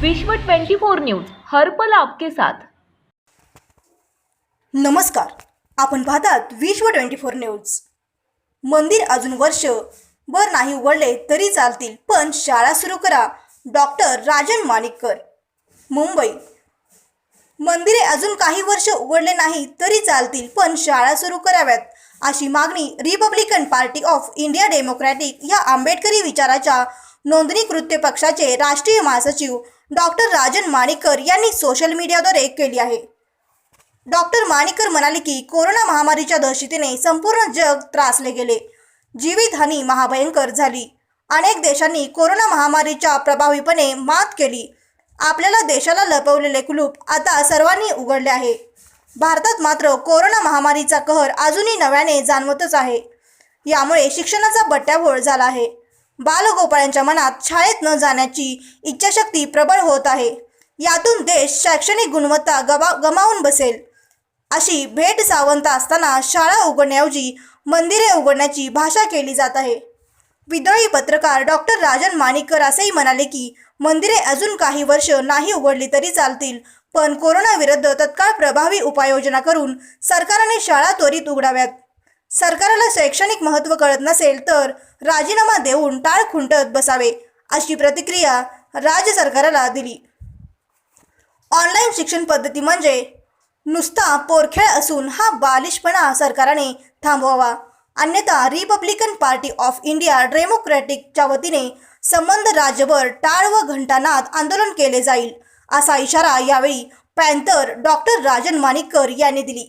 विश्व 24 न्यूज हर्पल आपके साथ. नमस्कार. आपण पाहतात विश्व ट्वेंटी फोर न्यूज. मंदिर अजून वर्ष बर नाही उघडले तरी चालतील पण शाळा सुरू करा डॉक्टर राजन माणिककर. मुंबई. मंदिरे अजून काही वर्ष उघडले नाही तरी चालतील पण शाळा सुरू कराव्यात अशी मागणी Republican party of India Democratic या आंबेडकरी विचाराच्या नोंदणीकृत पक्षाचे राष्ट्रीय महासचिव डॉक्टर राजन माणिकर यांनी सोशल मीडियाद्वारे केली आहे. डॉक्टर माणिकर म्हणाले की कोरोना महामारीच्या दहशतीने संपूर्ण जग त्रासले गेले. जीवितहानी महाभयंकर झाली. अनेक देशांनी कोरोना महामारीच्या प्रभावीपणे मात केली. आपल्याला देशाला लपवलेले कुलूप आता सर्वांनी उघडले आहे. भारतात मात्र कोरोना महामारीचा कहर अजूनही नव्याने जाणवतच आहे. यामुळे शिक्षणाचा बट्ट्याबोळ झाला आहे. बालगोपाळांच्या मनात शाळेत न जाण्याची इच्छाशक्ती प्रबळ होत आहे. यातून देश शैक्षणिक गुणवत्ता गमा गमावून बसेल. अशी भेट सावंत असताना शाळा उघडण्याऐवजी मंदिरे उघडण्याची भाषा केली जात आहे. विद्रोही पत्रकार डॉक्टर राजन माणिककर असेही म्हणाले की मंदिरे अजून काही वर्ष नाही उघडली तरी चालतील पण कोरोनाविरुद्ध तत्काळ प्रभावी उपाययोजना करून सरकारने शाळा त्वरित उघडाव्यात. सरकारला शैक्षणिक महत्त्व कळत नसेल तर राजीनामा देऊन टाळ खुंटत बसावे अशी प्रतिक्रिया राज्य सरकारला दिली. ऑनलाईन शिक्षण पद्धती म्हणजे नुसता पोरखेळ असून हा बालिशपणा सरकारने थांबवावा. अन्यथा रिपब्लिकन पार्टी ऑफ इंडिया डेमोक्रॅटिकच्या वतीने संबंध राज्यभर टाळ व घंटानाद आंदोलन केले जाईल असा इशारा यावेळी पॅन्थर डॉक्टर राजन माणिककर यांनी दिली.